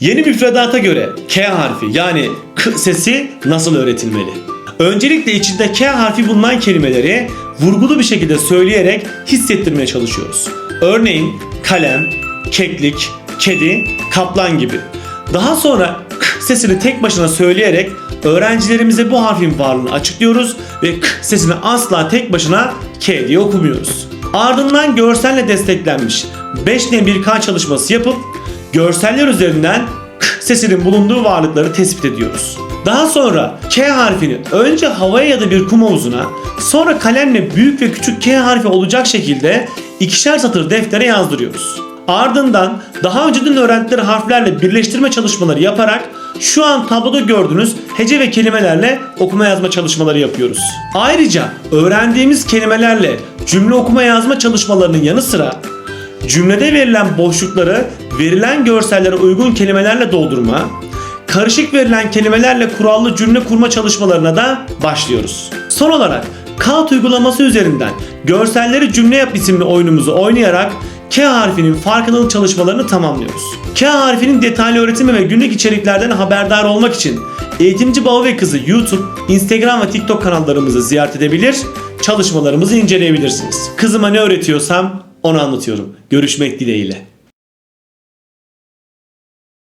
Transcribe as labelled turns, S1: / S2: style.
S1: Yeni müfredata göre K harfi yani K sesi nasıl öğretilmeli? Öncelikle içinde K harfi bulunan kelimeleri vurgulu bir şekilde söyleyerek hissettirmeye çalışıyoruz. Örneğin kalem, keklik, kedi, kaplan gibi. Daha sonra K sesini tek başına söyleyerek öğrencilerimize bu harfin varlığını açıklıyoruz ve K sesini asla tek başına K diye okumuyoruz. Ardından görselle desteklenmiş 5 bir K çalışması yapıp görseller üzerinden K sesinin bulunduğu varlıkları tespit ediyoruz. Daha sonra K harfini önce havaya ya da bir kum havuzuna sonra kalemle büyük ve küçük K harfi olacak şekilde ikişer satır deftere yazdırıyoruz. Ardından daha önceden öğrendikleri harflerle birleştirme çalışmaları yaparak şu an tabloda gördüğünüz hece ve kelimelerle okuma yazma çalışmaları yapıyoruz. Ayrıca öğrendiğimiz kelimelerle cümle okuma yazma çalışmalarının yanı sıra cümlede verilen boşlukları verilen görsellere uygun kelimelerle doldurma, karışık verilen kelimelerle kurallı cümle kurma çalışmalarına da başlıyoruz. Son olarak Kağıt uygulaması üzerinden görselleri cümle yap isimli oyunumuzu oynayarak K harfinin farkındalık çalışmalarını tamamlıyoruz. K harfinin detaylı öğretimi ve günlük içeriklerden haberdar olmak için Eğitimci Baba ve Kızı YouTube, Instagram ve TikTok kanallarımızı ziyaret edebilir, çalışmalarımızı inceleyebilirsiniz. Kızıma ne öğretiyorsam onu anlatıyorum. Görüşmek dileğiyle.